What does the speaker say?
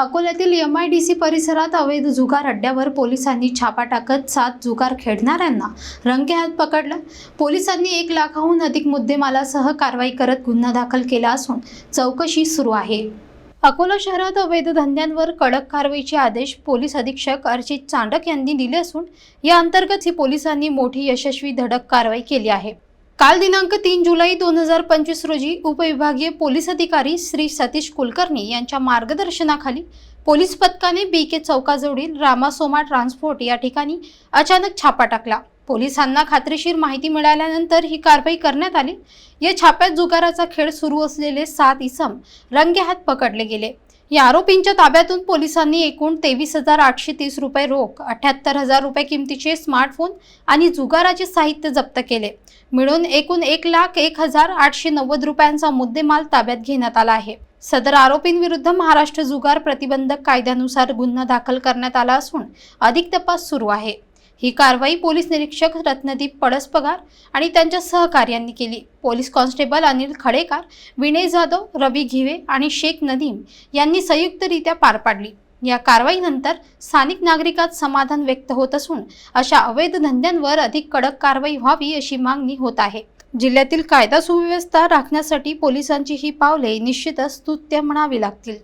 अकोल्यातील M I D C परिसरात अवैध जुगार अड्ड्यावर पोलिसांनी छापा टाकत सात जुगार खेळणाऱ्यांना रंगेहात पकडलं. पोलिसांनी एक लाखाहून अधिक मुद्देमालासह कारवाई करत गुन्हा दाखल केला असून चौकशी सुरू आहे. अकोला शहरात अवैध धंद्यांवर कडक कारवाईचे आदेश पोलीस अधीक्षक अर्जित चांडक यांनी दिले असून या अंतर्गत ही पोलिसांनी मोठी यशस्वी धडक कारवाई केली आहे. काल दिनांक तीन जुलै दोन हजार पंचवीस रोजी उपविभागीय पोलीस अधिकारी श्री सतीश कुलकर्णी यांच्या मार्गदर्शनाखाली पोलीस पथकाने बी के चौकाजवळील रामासोमा ट्रान्सपोर्ट या ठिकाणी अचानक छापा टाकला. पोलिसांना खात्रीशीर माहिती मिळाल्यानंतर ही कारवाई करण्यात आली. या छाप्यात जुगाराचा खेळ सुरू असलेले सात इसम रंगेहात पकडले गेले. या आरोपींच्या ताब्यातून पोलिसांनी एकूण तेवीस हजार आठशे तीस रुपये रोख अठ्याहत्तर हजार रुपये किमतीचे स्मार्टफोन आणि जुगाराचे साहित्य जप्त केले. मिळून एकूण एक लाख एक हजार आठशे नव्वद रुपयांचा मुद्देमाल ताब्यात घेण्यात आला आहे. सदर आरोपींविरुद्ध महाराष्ट्र जुगार प्रतिबंधक कायद्यानुसार गुन्हा दाखल करण्यात आला असून अधिक तपास सुरू आहे. ही कारवाई पोलीस निरीक्षक रत्नदीप पडसपगार आणि त्यांच्या सहकार्यांनी केली. पोलीस कॉन्स्टेबल अनिल खडेकार विनय जाधव रवी घिवे आणि शेख नदीम यांनी संयुक्तरित्या पार पाडली. या कारवाईनंतर स्थानिक नागरिकात समाधान व्यक्त होत असून अशा अवैध धंद्यांवर अधिक कडक कारवाई व्हावी अशी मागणी होत आहे. जिल्ह्यातील कायदा सुव्यवस्था राखण्यासाठी पोलिसांची ही पावले निश्चितच स्तुत्य म्हणावी लागतील.